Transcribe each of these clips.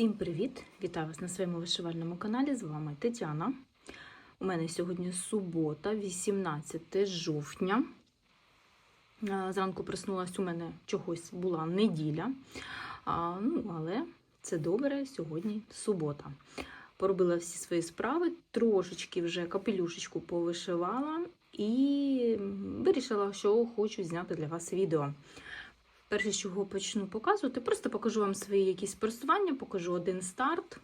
Всім привіт! Вітаю вас на своєму вишивальному каналі. З вами Тетяна. У мене сьогодні субота, 18 жовтня. Зранку проснулась у мене чогось була неділя. Ну, але це добре, сьогодні субота. Поробила всі свої справи, трошечки вже капелюшечку повишивала і вирішила, що хочу зняти для вас відео. Перше, чого почну показувати, просто покажу вам свої якісь просування, покажу один старт.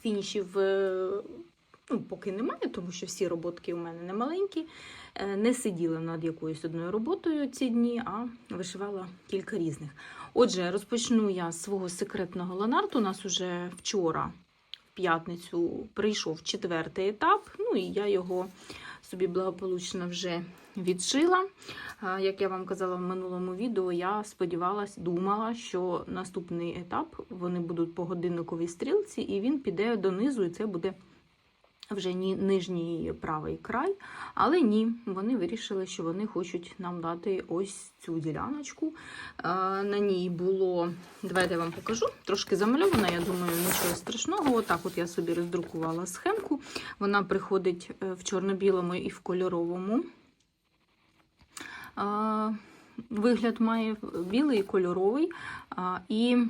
Фінішів е, ну, поки немає, тому що всі роботки у мене не маленькі. Е, Не сиділа над якоюсь одною роботою ці дні, а вишивала кілька різних. Отже, розпочну я з свого секретного ланарту. У нас уже вчора, в п'ятницю, прийшов четвертий етап, ну і я його собі благополучно вже відшила. Як я вам казала в минулому відео, я сподівалась, думала, що наступний етап вони будуть по годинниковій стрілці, і він піде донизу, і це буде вже ні нижній правий край. Але ні, вони вирішили, що вони хочуть нам дати ось цю діляночку. А, На ній було, давайте я вам покажу, трошки замальована, я думаю, нічого страшного. Отак от я собі роздрукувала схемку. Вона приходить е, в чорно-білому і в кольоровому. А, Вигляд має білий і кольоровий. І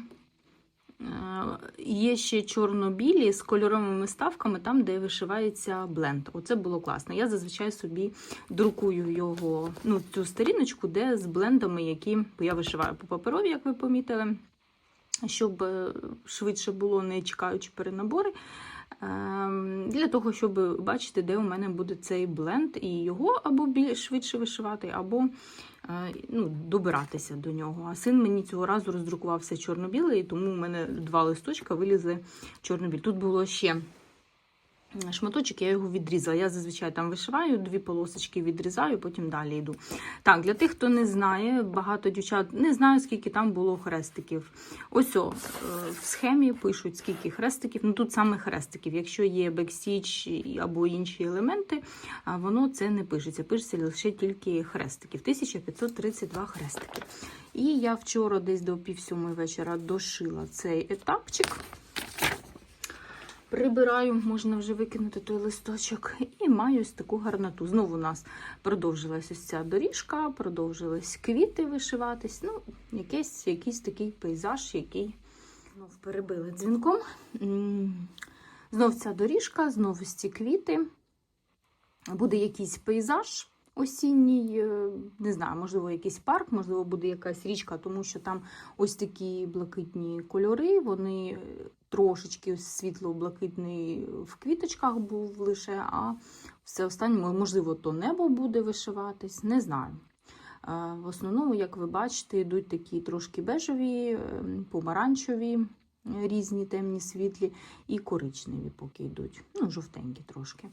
є ще чорно-білі з кольоровими ставками, там, де вишивається бленд. Оце було класно. Я зазвичай собі друкую його, ну, цю сторіночку, де з блендами, які я вишиваю по паперові, як ви помітили, щоб е, швидше було, не чекаючи перенабори. Ем, Для того, щоб бачити, де у мене буде цей бленд, і його або більш швидше вишивати, або е, ну, добиратися до нього. А син мені цього разу роздрукувався чорно-білий, тому у мене два листочка вилізли чорно-білі. Тут було ще шматочок, я його відрізала. Я зазвичай там вишиваю, дві полосочки відрізаю, потім далі йду. Так, для тих, хто не знає, багато дівчат не знаю, скільки там було хрестиків. Ось о, в схемі пишуть, скільки хрестиків. Ну тут саме хрестиків. Якщо є бекстіч або інші елементи, воно це не пишеться. Пишеться лише тільки хрестиків. 1532 хрестики. І я вчора десь до пів вечора дошила цей етапчик. Прибираю, можна вже викинути той листочок, і маю ось таку гарноту. Знову у нас продовжилась ось ця доріжка, продовжились квіти вишиватись. Ну, якийсь, якийсь такий пейзаж, який знов перебили дзвінком. Знов ця доріжка, знов ось ці квіти. Буде якийсь пейзаж осінній, е, не знаю, можливо, якийсь парк, можливо, буде якась річка, тому що там ось такі блакитні кольори, вони е, трошечки світло-блакитний в квіточках був лише, а все останнє, можливо, то небо буде вишиватись, не знаю. В основному, як ви бачите, йдуть такі трошки бежеві, е, помаранчеві, різні темні світлі і коричневі поки йдуть, ну, жовтенькі трошки.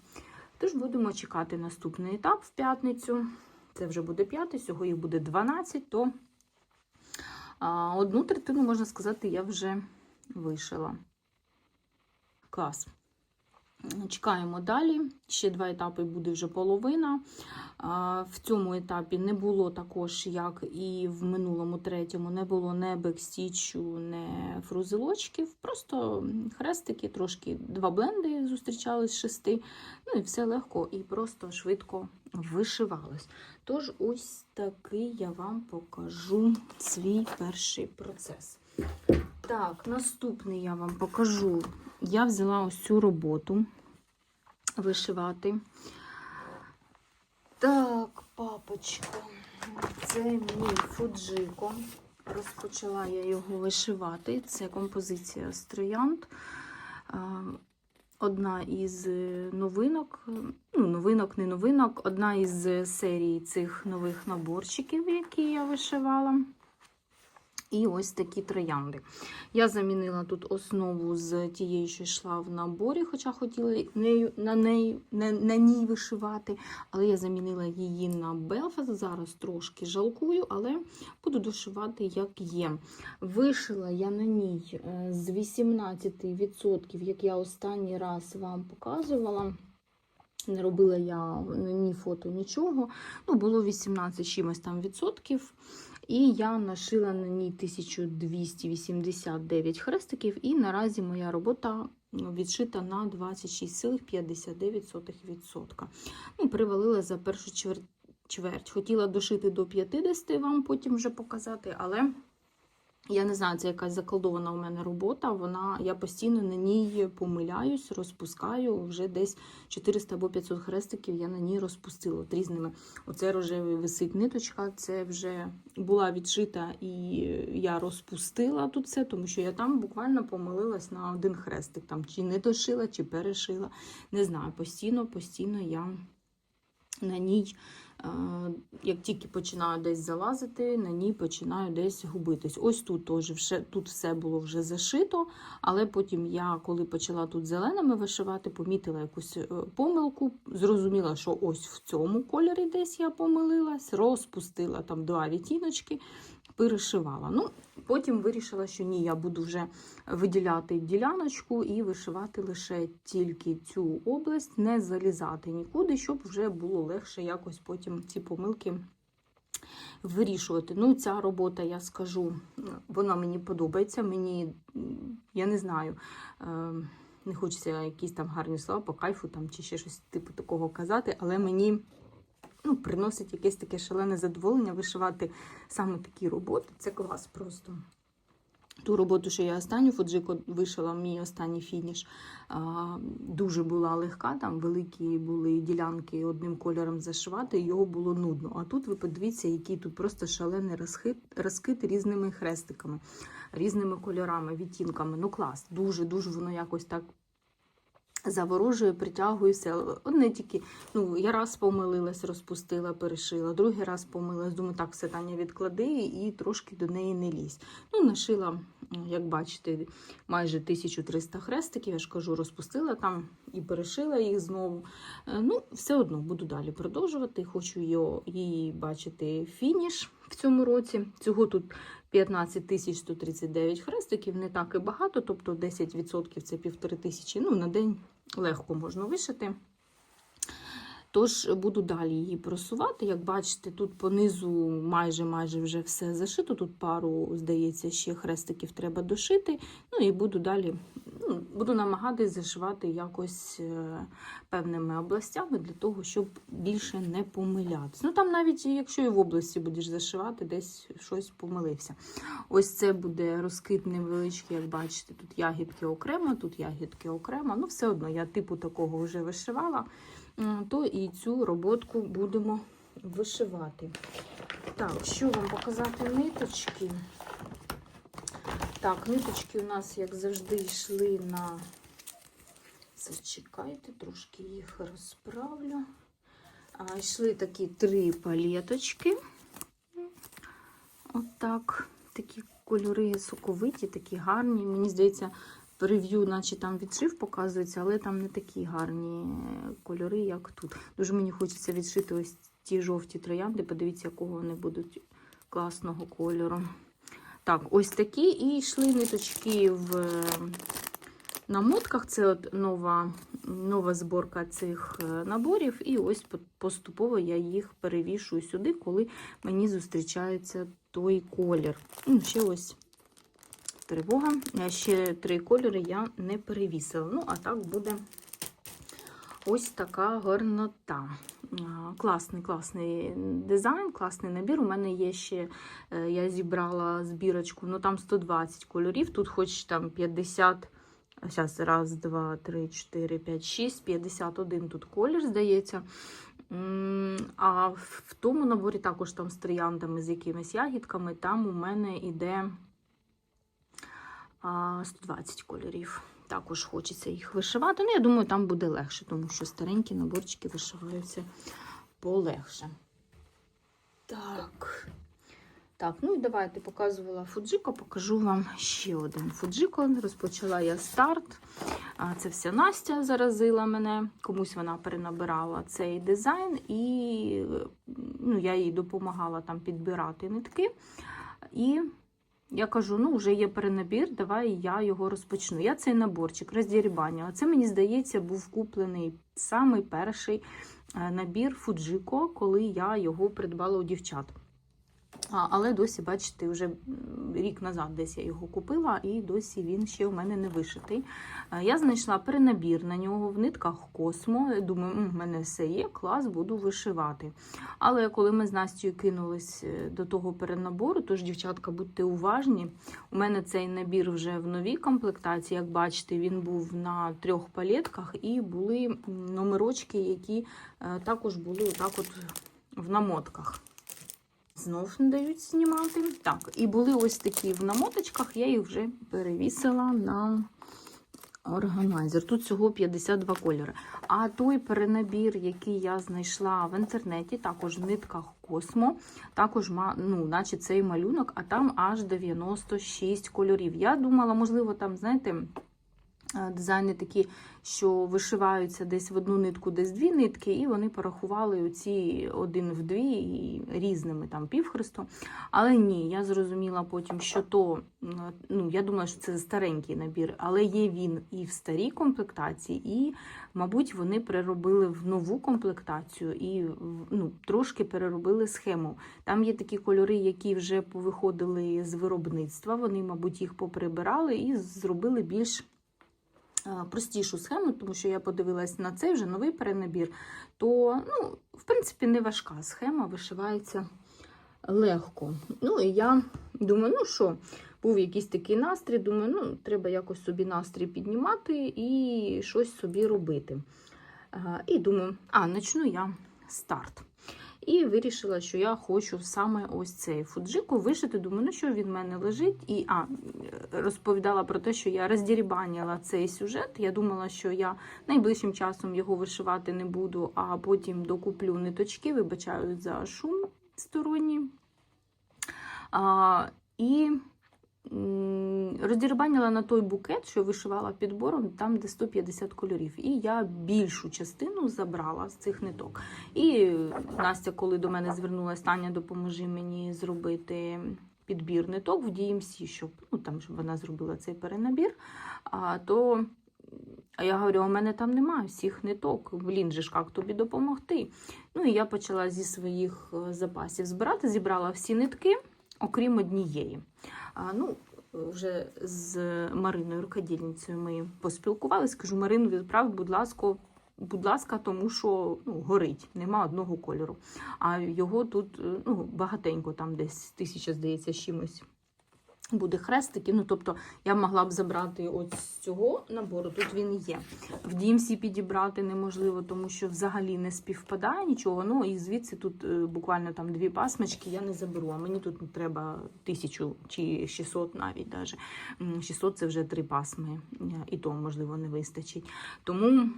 Тож будемо чекати наступний етап в п'ятницю. Це вже буде п'ятий, всього їх буде 12, то одну третину, можна сказати, я вже вишила. Клас. Чекаємо далі. Ще два етапи буде вже половина. В цьому етапі не було також, як і в минулому третьому, не було не бекстічу, не фрузелочків. Просто хрестики, трошки два бленди зустрічались з шести. Ну і все легко і просто швидко вишивалось. Тож, ось такий я вам покажу свій перший процес. Так, наступний я вам покажу. Я взяла ось цю роботу вишивати. Так, папочка, це мій фуджико. Розпочала я його вишивати. Це композиція з. Одна із новинок, ну, новинок, не новинок, одна із серій цих нових наборчиків, які я вишивала. І ось такі троянди. Я замінила тут основу з тією, що йшла в наборі, хоча хотіла нею, на, неї, на, на ній вишивати. Але я замінила її на Белфаст. Зараз трошки жалкую, але буду дошивати, як є. Вишила я на ній е, з 18%, як я останній раз вам показувала. Не робила я ні фото, нічого. Ну, було 18 чимось там відсотків. І я нашила на ній 1289 хрестиків, і наразі моя робота відшита на 26,59%. Ну, привалила за першу чверть. чверть. Хотіла дошити до 50, вам потім вже показати, але я не знаю, це якась заколдована у мене робота. Вона, я постійно на ній помиляюсь, розпускаю. Вже десь 400 або 500 хрестиків я на ній розпустила от різними. Оце рожевий висить ниточка, це вже була відшита і я розпустила тут все, тому що я там буквально помилилась на один хрестик. Там чи не дошила, чи перешила. Не знаю, постійно, постійно я на ній. Як тільки починаю десь залазити, на ній починаю десь губитись. Ось тут теж тут все було вже зашито, але потім я, коли почала тут зеленими вишивати, помітила якусь е, помилку, зрозуміла, що ось в цьому кольорі десь я помилилась, розпустила там два відтіночки, перешивала. Ну, Потім вирішила, що ні, я буду вже виділяти діляночку і вишивати лише тільки цю область, не залізати нікуди, щоб вже було легше якось потім ці помилки вирішувати. Ну, ця робота, я скажу, вона мені подобається. Мені, я не знаю, е, не хочеться якісь там гарні слова по кайфу там, чи ще щось типу такого казати, але мені ну, приносить якесь таке шалене задоволення вишивати саме такі роботи. Це клас просто. Ту роботу, що я останню Фуджико вишила, мій останній фініш, дуже була легка, там великі були ділянки одним кольором зашивати, його було нудно. А тут ви подивіться, який тут просто шалений розхит, розкид різними хрестиками, різними кольорами, відтінками. Ну клас, дуже-дуже воно якось так заворожує, притягує все. Одне тільки, ну, я раз помилилась, розпустила, перешила, другий раз помилилась, думаю, так, все Таня відклади і трошки до неї не лізь. Ну, нашила, як бачите, майже 1300 хрестиків, я ж кажу, розпустила там і перешила їх знову. Е, Ну, все одно буду далі продовжувати. Хочу її бачити фініш в цьому році. Цього тут 15 139 хрестиків, не так і багато, тобто 10% це півтори тисячі. Ну, на день легко можна вишити. Тож буду далі її просувати. Як бачите, тут понизу майже майже вже все зашито. Тут пару, здається, ще хрестиків треба дошити. Ну і буду далі ну, буду намагатись зашивати якось е, певними областями для того, щоб більше не помилятися. Ну там навіть якщо і в області будеш зашивати, десь щось помилився. Ось це буде розкид невеличкий, як бачите, тут ягідки окремо, тут ягідки окремо. Ну, все одно я типу такого вже вишивала, то і цю роботку будемо вишивати. Так, що вам показати ниточки? Так, ниточки у нас, як завжди, йшли на. Зачекайте, трошки їх розправлю. А, йшли такі три палеточки. Отак. Такі кольори соковиті, такі гарні. Мені здається, прев'ю, наче там відшив показується, але там не такі гарні кольори, як тут. Дуже мені хочеться відшити ось ті жовті троянди. Подивіться, якого вони будуть класного кольору. Так, ось такі. І йшли ниточки в намотках. Це от нова, нова зборка цих е, наборів. І ось поступово я їх перевішую сюди, коли мені зустрічається той колір. Ще ось тривога. Е, Ще три кольори я не перевісила. Ну, а так буде ось така гарнота. Класний, класний дизайн, класний набір. У мене є ще, е, я зібрала збірочку, ну там 120 кольорів, тут хоч там 50. Зараз, раз, два, три, чотири, п'ять, шість, 51 тут колір, здається. А в тому наборі також там з трояндами, з якимись ягідками, там у мене йде 120 кольорів. Також хочеться їх вишивати. Ну, я думаю, там буде легше, тому що старенькі наборчики вишиваються полегше. Так. Так, ну і давайте показувала Фуджико, покажу вам ще один Фуджико. Розпочала я старт. Це вся Настя заразила мене. Комусь вона перенабирала цей дизайн, і ну, я їй допомагала там підбирати нитки. І я кажу: ну, вже є перенабір, давай я його розпочну. Я цей наборчик роздірібання. Оце, мені здається, був куплений самий перший е, набір Фуджико, коли я його придбала у дівчат. Але досі, бачите, вже рік назад десь я його купила, і досі він ще у мене не вишитий. Е, Я знайшла перенабір на нього в нитках Космо. Думаю, «М, в мене все є, клас, буду вишивати. Але коли ми з Настю кинулись е, до того перенабору, тож, дівчатка, будьте уважні. У мене цей набір вже в новій комплектації. Як бачите, він був на трьох палетках, і були номерочки, які е, також були отак от в намотках. Знов не дають знімати. Так, і були ось такі в намоточках, я їх вже перевісила на органайзер. Тут всього 52 кольори. А той перенабір, який я знайшла в інтернеті, також в нитках Космо, також ну, наче цей малюнок, а там аж 96 кольорів. Я думала, можливо, там, знаєте. Е, Дизайни такі, що вишиваються десь в одну нитку, десь дві нитки, і вони порахували оці один в дві і різними там півхрестом. Але ні, я зрозуміла потім, що то, ну я думала, що це старенький набір, але є він і в старій комплектації, і, мабуть, вони переробили в нову комплектацію і ну, трошки переробили схему. Там є такі кольори, які вже повиходили з виробництва. Вони, мабуть, їх поприбирали і зробили більш простішу схему, тому що я подивилась на цей вже новий перенабір, то, ну, в принципі, не важка схема, вишивається легко. Ну, і я думаю, ну що, був якийсь такий настрій, думаю, ну, треба якось собі настрій піднімати і щось собі робити. Е, І думаю, а, почну я старт. І вирішила, що я хочу саме ось цей фуджику вишити. Думаю, ну що він в мене лежить. І а, розповідала про те, що я роздірібанила цей сюжет. Я думала, що я найближчим часом його вишивати не буду, а потім докуплю ниточки, вибачаю за шум сторонній. А, і роздірбанила на той букет, що вишивала підбором, там де 150 кольорів. І я більшу частину забрала з цих ниток. І Настя, коли до мене звернулася, Таня, допоможи мені зробити підбір ниток в DMC, щоб, ну, там, щоб вона зробила цей перенабір. А, то а я говорю, у мене там немає всіх ниток. Блін, же ж як тобі допомогти? Ну і я почала зі своїх е, запасів збирати, зібрала всі нитки, окрім однієї. А, ну, вже з Мариною рукодільницею ми поспілкувалися. Кажу, Марину, відправ, будь ласка, будь ласка, тому що ну, горить, нема одного кольору. А його тут е, ну, багатенько, там десь тисяча, здається, чимось. Буде хрестики, ну тобто я могла б забрати от з цього набору, тут він є. В DMC підібрати неможливо, тому що взагалі не співпадає нічого. Ну і звідси тут е, буквально там дві пасмочки я не заберу. А мені тут треба тисячу чи 600 навіть даже. 600 це вже три пасми, е, і то можливо не вистачить. Тому.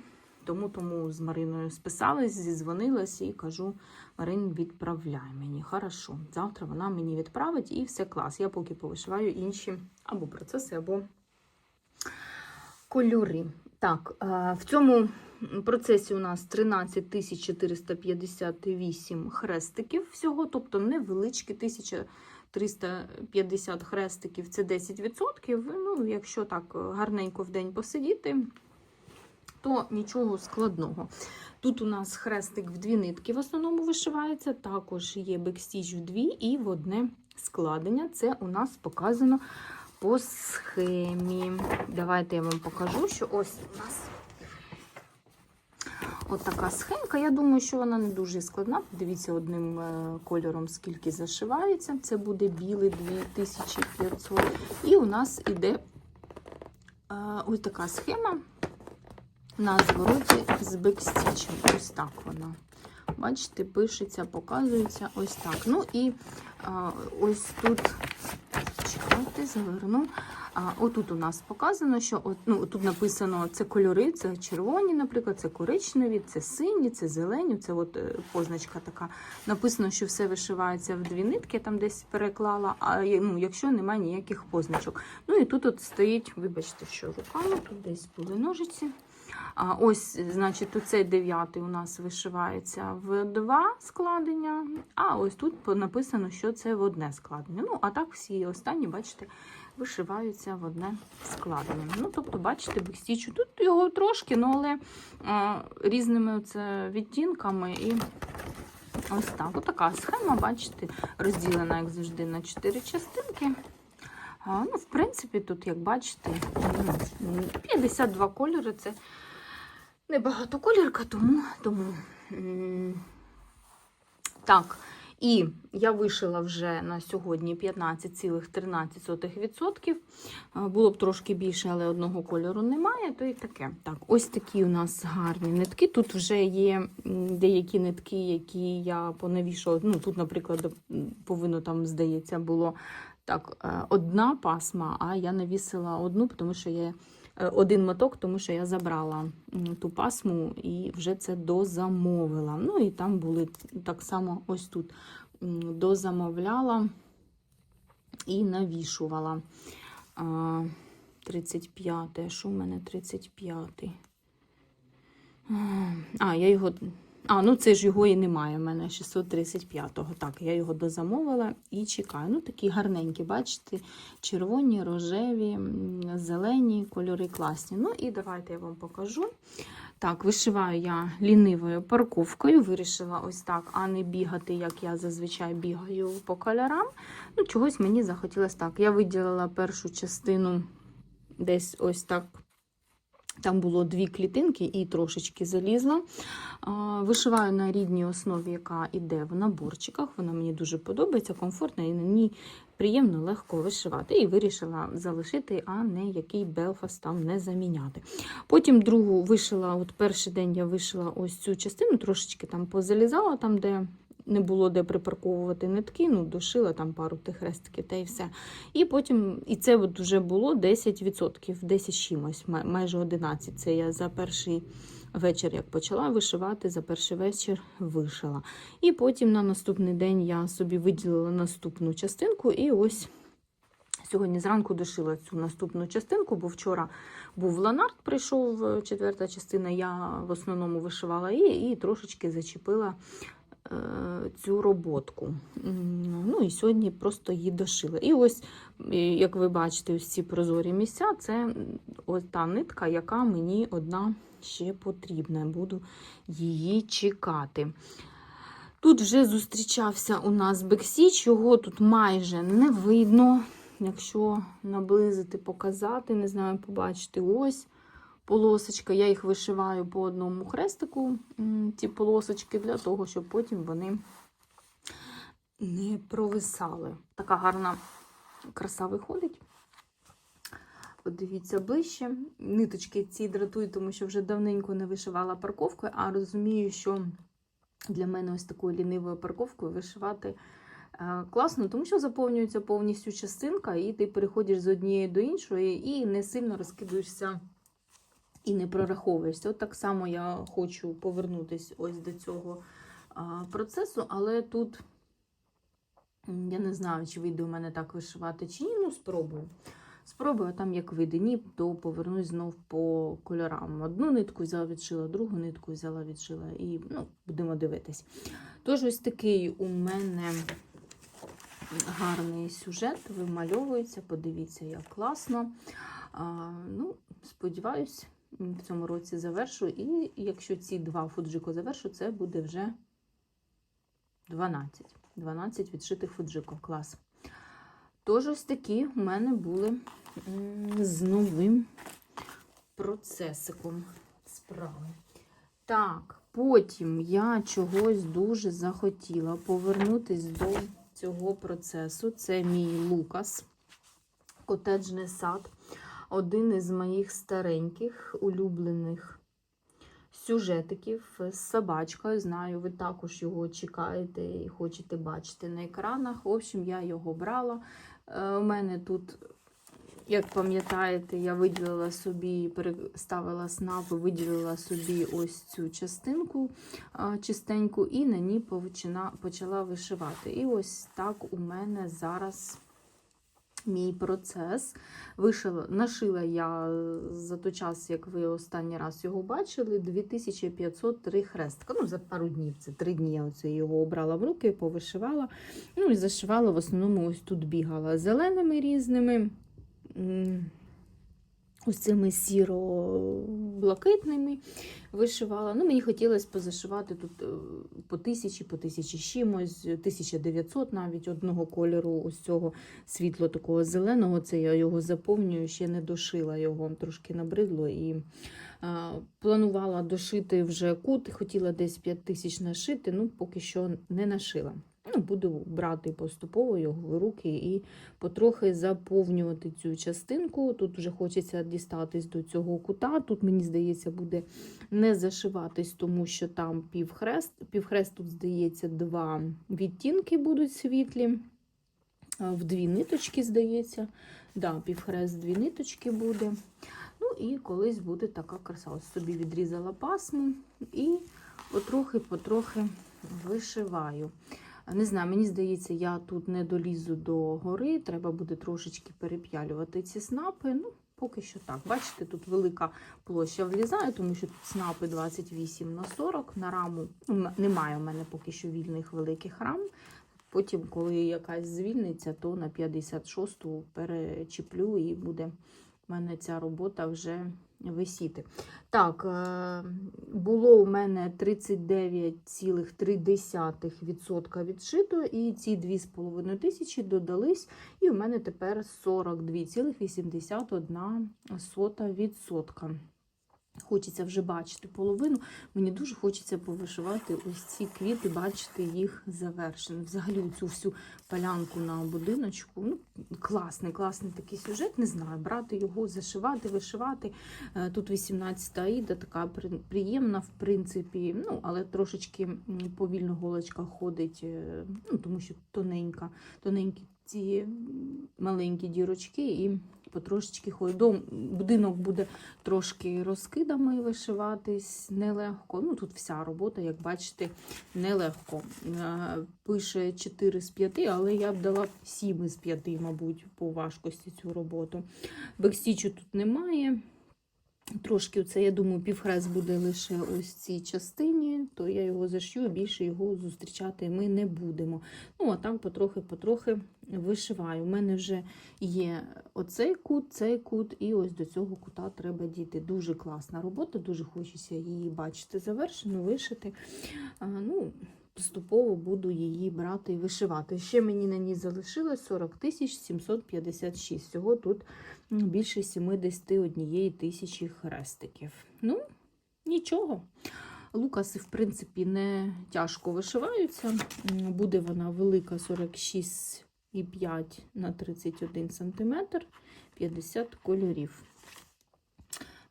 Тому, тому з Мариною списалась, зізвонилась і кажу: Марин, відправляй мені. Хорошо. Завтра вона мені відправить і все клас. Я поки повишиваю інші або процеси, або кольори. Так, е, в цьому процесі у нас 13 458 хрестиків всього, тобто невеличкі 1350 хрестиків це 10%. Ну, якщо так гарненько в день посидіти, то нічого складного. Тут у нас хрестик в дві нитки в основному вишивається, також є бекстіч в дві і в одне складення. Це у нас показано по схемі. Давайте я вам покажу, що ось у нас от схемка. Я думаю, що вона не дуже складна. Дивіться, одним е, кольором скільки зашивається. Це буде білий 2500. І у нас іде е, ось така схема на звороті з бекстічем. Ось так вона. Бачите, пишеться, показується ось так. Ну і а, ось тут, чекайте, заверну. А, отут у нас показано, що от, ну, тут написано це кольори, це червоні, наприклад, це коричневі, це сині, це зелені. Це от е, позначка така. Написано, що все вишивається в дві нитки, я там десь переклала, а ну, якщо немає ніяких позначок. Ну і тут от стоїть, вибачте, що руками, тут десь були ножиці. Ось, значить, оцей дев'ятий у нас вишивається в два складення, а ось тут написано, що це в одне складення. Ну, а так всі останні, бачите, вишиваються в одне складення. Ну, тобто, бачите, бекстічу. Тут його трошки, ну, але а, різними оце відтінками і Ось так. Отака схема, бачите, розділена, як завжди, на 4 частинки. А, ну, в принципі, тут, як бачите, ну, 52 кольори це небагато колірка, тому. тому так. І я вишила вже на сьогодні 15,13%. Було б трошки більше, але одного кольору немає, то і таке. Так, ось такі у нас гарні нитки. Тут вже є деякі нитки, які я понавішала. Ну, тут, наприклад, повинно там, здається, було так, е, одна пасма, а я навісила одну, тому що я е, один моток, тому що я забрала ту пасму і вже це дозамовила. Ну і там були так само ось тут дозамовляла і навішувала. А, 35. Що в мене 35? А, я його. А, ну це ж його і немає. У мене 635-го. Так, я його дозамовила і чекаю. Ну, такі гарненькі, бачите, червоні, рожеві, зелені, кольори класні. Ну і давайте я вам покажу. Так, вишиваю я лінивою парковкою. Вирішила ось так, а не бігати, як я зазвичай бігаю по кольорам. Ну, чогось мені захотілося так. Я виділила першу частину десь ось так. Там було дві клітинки і трошечки залізла. Вишиваю на рідній основі, яка йде в наборчиках. Вона мені дуже подобається, комфортна і на ній приємно, легко вишивати. І вирішила залишити, а не який Белфаст там не заміняти. Потім другу вишила, от перший день я вишила ось цю частину, трошечки там позалізала, там, де не було де припарковувати нитки, ну, дошила там пару тих хрестиків та і все. І потім, і це от вже було 10%, 10 чимось, майже 11. Це я за перший вечір, як почала вишивати, за перший вечір вишила. І потім на наступний день я собі виділила наступну частинку, і ось. Сьогодні зранку дошила цю наступну частинку, бо вчора був ланард, прийшов е, четверта частина. Я в основному вишивала її і трошечки зачепила цю роботку. Ну і сьогодні просто її дошила. І ось, е, як ви бачите, ось ці прозорі місця це ось та нитка, яка мені одна ще потрібна. Буду її чекати. Тут вже зустрічався у нас бексіч, його тут майже не видно. Якщо наблизити, показати, не знаю, побачити ось полосочка. Я їх вишиваю по одному хрестику, ці полосочки, для того, щоб потім вони не провисали. Така гарна краса виходить. Подивіться ближче. Ниточки ці дратують, тому що вже давненько не вишивала парковкою, а розумію, що для мене ось такою лінивою парковкою вишивати е, класно, тому що заповнюється повністю частинка, і ти переходиш з однієї до іншої і не сильно розкидуєшся і не прораховуєшся. От так само я хочу повернутися ось до цього процесу, але тут я не знаю, чи вийде у мене так вишивати, чи ні. Ну, спробую. Спробую, а там як вийде, ні, то повернусь знов по кольорам. Одну нитку взяла, відшила, другу нитку взяла, відшила, і ну, будемо дивитись. Тож, ось такий у мене гарний сюжет, вимальовується. Подивіться, як класно. А, ну, сподіваюсь, в цьому році завершу. І якщо ці два фуджико завершу, це буде вже 12. 12 відшитих фуджико. Клас. Тож ось такі у мене були з новим процесиком справи. Так, потім я чогось дуже захотіла повернутися до цього процесу. Це мій Лукас, котеджний сад. Один із моїх стареньких улюблених сюжетиків з собачкою. Знаю, ви також його чекаєте і хочете бачити на екранах. В общем, я його брала. Е, У мене тут, як пам'ятаєте, я виділила собі, переставила снап, виділила собі ось цю частинку чистеньку, і на ній почала вишивати. І ось так у мене зараз. Мій процес вишила, нашила я за той час, як ви останній раз його бачили, 2503 хрестка. Ну, за пару днів, це три дні я оце його обрала в руки, повишивала. Ну і зашивала в основному ось тут бігала зеленими різними. Ось цими сіро-блакитними вишивала. Ну, мені хотілося позашивати тут е, по тисячі, по тисячі чимось, 1900 навіть одного кольору, ось цього світло такого зеленого. Це я його заповнюю, ще не дошила його, трошки набридло. І а, планувала дошити вже кут, хотіла десь 5 тисяч нашити, ну поки що не нашила. Ну, буду брати поступово його в руки і потрохи заповнювати цю частинку. Тут вже хочеться дістатись до цього кута. Тут, мені здається, буде не зашиватись, тому що там півхрест. Півхрест тут, здається, два відтінки будуть світлі. В дві ниточки, здається. Да, півхрест, дві ниточки буде. Ну і колись буде така краса. Ось собі відрізала пасму і потрохи-потрохи вишиваю. Не знаю, мені здається, я тут не долізу до гори, треба буде трошечки переп'ялювати ці снапи. Ну, поки що так. Бачите, тут велика площа влізає, тому що тут снапи 28 на 40 на раму. Ну, немає у мене поки що вільних великих рам. Потім, коли якась звільниться, то на 56-ту перечіплю і буде в мене ця робота вже висіти. Так, е, було у мене 39,3% відшито, і ці 2,5 тисячі додались, і у мене тепер 42,81%. Хочеться вже бачити половину. Мені дуже хочеться повишивати ось ці квіти, бачити їх завершені. Взагалі цю всю полянку на будиночку. Ну, класний, класний такий сюжет. Не знаю, брати його, зашивати, вишивати. Е, Тут 18 аїда, така приємна, в принципі, ну, але трошечки повільно голочка ходить, е, ну, тому що тоненька, тоненькі ці маленькі дірочки і потрошечки ходить. Будинок буде трошки розкидами вишиватись нелегко. Ну, тут вся робота, як бачите, нелегко. Е, Пише 4 з 5, але я б дала 7 з 5, мабуть, по важкості цю роботу. Бексічу тут немає. Трошки це, я думаю, півхрест буде лише ось цій частині, то я його зашью, більше його зустрічати ми не будемо. Ну, а так потрохи-потрохи вишиваю. У мене вже є оцей кут, цей кут, і ось до цього кута треба дійти. Дуже класна робота, дуже хочеться її бачити завершену, вишити. А, ну, Поступово буду її брати і вишивати. Ще мені на ній залишилось 40 тисяч 756. Всього тут більше 71 тисячі хрестиків. Ну, нічого. Лукаси, в принципі, не тяжко вишиваються. Буде вона велика 46,5 на 31 см, 50 кольорів.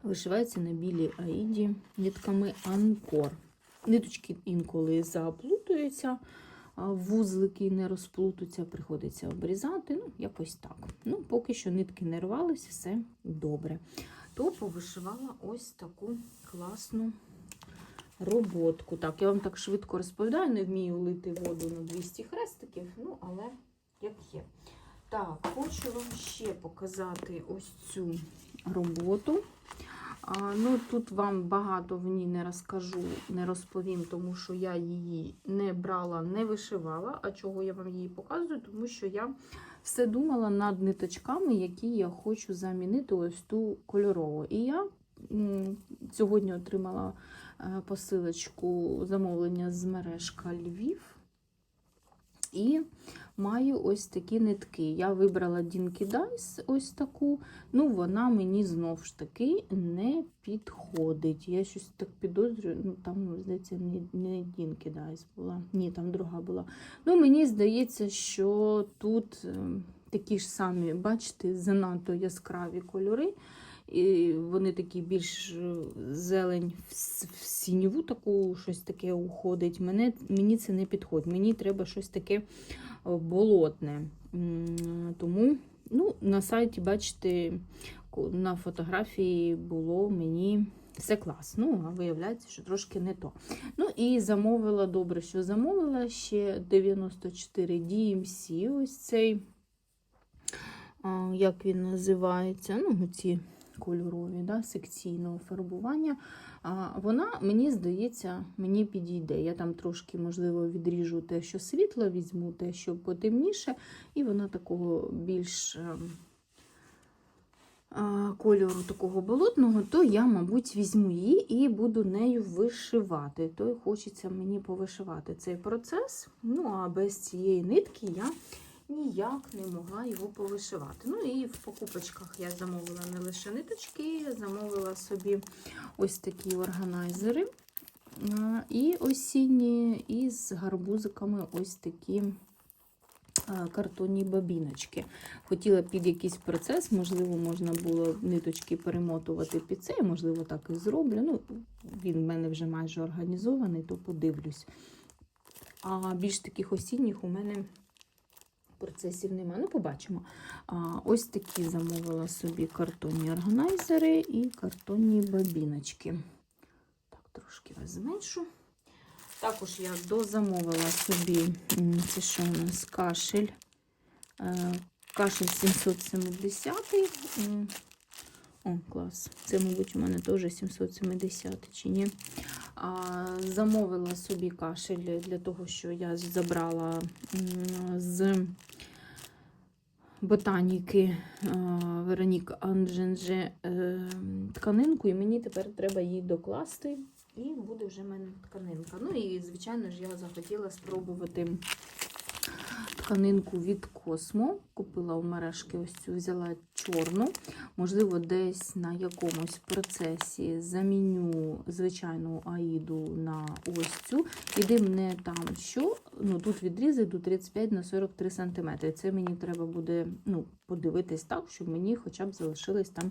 Вишивається на білій аїді нитками Анкор. Ниточки інколи заплутуються, вузлики не розплутуються, приходиться обрізати. Ну, якось так. Ну, поки що нитки не рвались, все добре. То повишивала ось таку класну роботку. Так, я вам так швидко розповідаю, не вмію лити воду на 200 хрестиків, ну, але як є. Так, хочу вам ще показати ось цю роботу. Ну, Тут вам багато в ній не розкажу, не розповім, тому що я її не брала, не вишивала. А чого я вам її показую? Тому що я все думала над ниточками, які я хочу замінити ось ту кольорову. І я сьогодні отримала е, посилочку замовлення з мережка Львів. І маю ось такі нитки. Я вибрала Dinky Dice, ось таку. Ну, вона мені знов ж таки не підходить. Я щось так підозрюю. Ну, там, здається, не, Dinky Dice була. Ні, там друга була. Ну, мені здається, що тут е, такі ж самі, бачите, занадто яскраві кольори. І вони такі більш е, зелень в сіньову таку щось таке уходить. Мене, мені це не підходить. Мені треба щось таке е, болотне. Тому ну, на сайті, бачите, на фотографії було мені все клас. Ну, а виявляється, що трошки не то. Ну і замовила добре, що замовила ще 94 DMC, ось цей, як він називається, ну, ці кольорові, да, секційного фарбування. Вона, мені здається, мені підійде. Я там трошки, можливо, відріжу те, що світло, візьму те, що потемніше, і вона такого більш ем, кольору такого болотного, то я, мабуть, візьму її і буду нею вишивати. То хочеться мені повишивати цей процес. Ну, а без цієї нитки я ніяк не могла його повишивати. Ну і в покупочках я замовила не лише ниточки, замовила собі ось такі органайзери. І осінні, і з гарбузиками ось такі картонні бабіночки. Хотіла під якийсь процес, можливо, можна було ниточки перемотувати під це, можливо, так і зроблю. Ну, він в мене вже майже організований, то подивлюсь. А більш таких осінніх у мене процесів немає. Ну, побачимо. А, ось такі замовила собі картонні органайзери і картонні бабіночки. Так, трошки вас зменшу. Також я дозамовила собі, це що у нас кашель. Е, Кашель 770. М, О, клас. Це, мабуть, у мене теж 770 чи ні. Замовила собі кашель для того, що я забрала з ботаніки Вероніка Веронік Андженже е, тканинку, і мені тепер треба її докласти. І буде вже в мене тканинка. Ну і, звичайно ж, я захотіла спробувати тканинку від Космо. Купила у мережки ось цю, взяла чорну. Можливо, десь на якомусь процесі заміню звичайну аїду на ось цю. Іди мене там, що ну, тут відрізи до 35 на 43 см. Це мені треба буде ну, подивитись так, щоб мені хоча б залишились там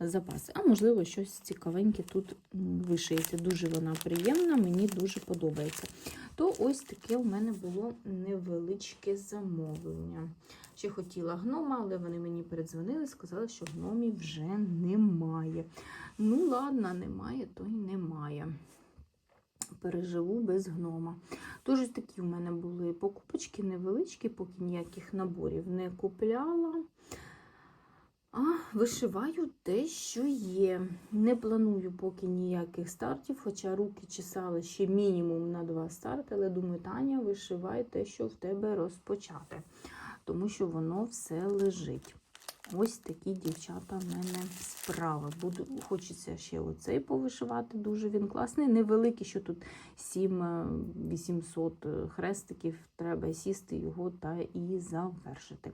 запаси. А можливо, щось цікавеньке тут вишиється. Дуже вона приємна, мені дуже подобається. То ось таке у мене було невеличке замовлення. Ще хотіла гнома, але вони мені передзвонили, сказали, що гномів вже немає. Ну, ладно, немає, то й немає. Переживу без гнома. Тож ось такі у мене були покупочки невеличкі, поки ніяких наборів не купляла. А вишиваю те, що є. Не планую поки ніяких стартів, хоча руки чесали ще мінімум на два старти, але думаю, Таня, вишивай те, що в тебе розпочати, тому що воно все лежить. Ось такі дівчата в мене справи. Буду, хочеться ще оцей повишивати, дуже він класний. Невеликий, що тут 7-800 хрестиків, треба сісти його та і завершити.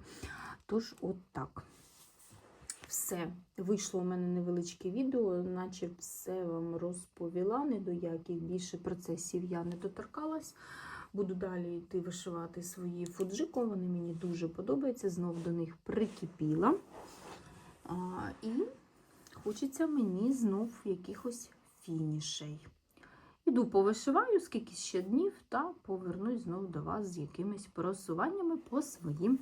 Тож, от так. Все, вийшло у мене невеличке відео, наче все вам розповіла, не до яких більше процесів я не доторкалась. Буду далі йти вишивати свої фуджико, вони мені дуже подобаються, знов до них прикипіла. А, і хочеться мені знов якихось фінішей. Іду повишиваю, скільки ще днів, та повернусь знов до вас з якимись просуваннями по своїм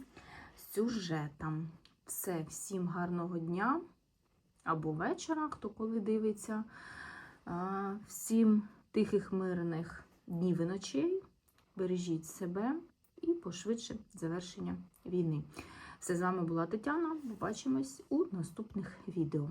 сюжетам. Все, всім гарного дня або вечора, хто коли дивиться. Всім тихих, мирних днів і ночей. Бережіть себе і пошвидше завершення війни. Все з вами була Тетяна. Побачимось у наступних відео.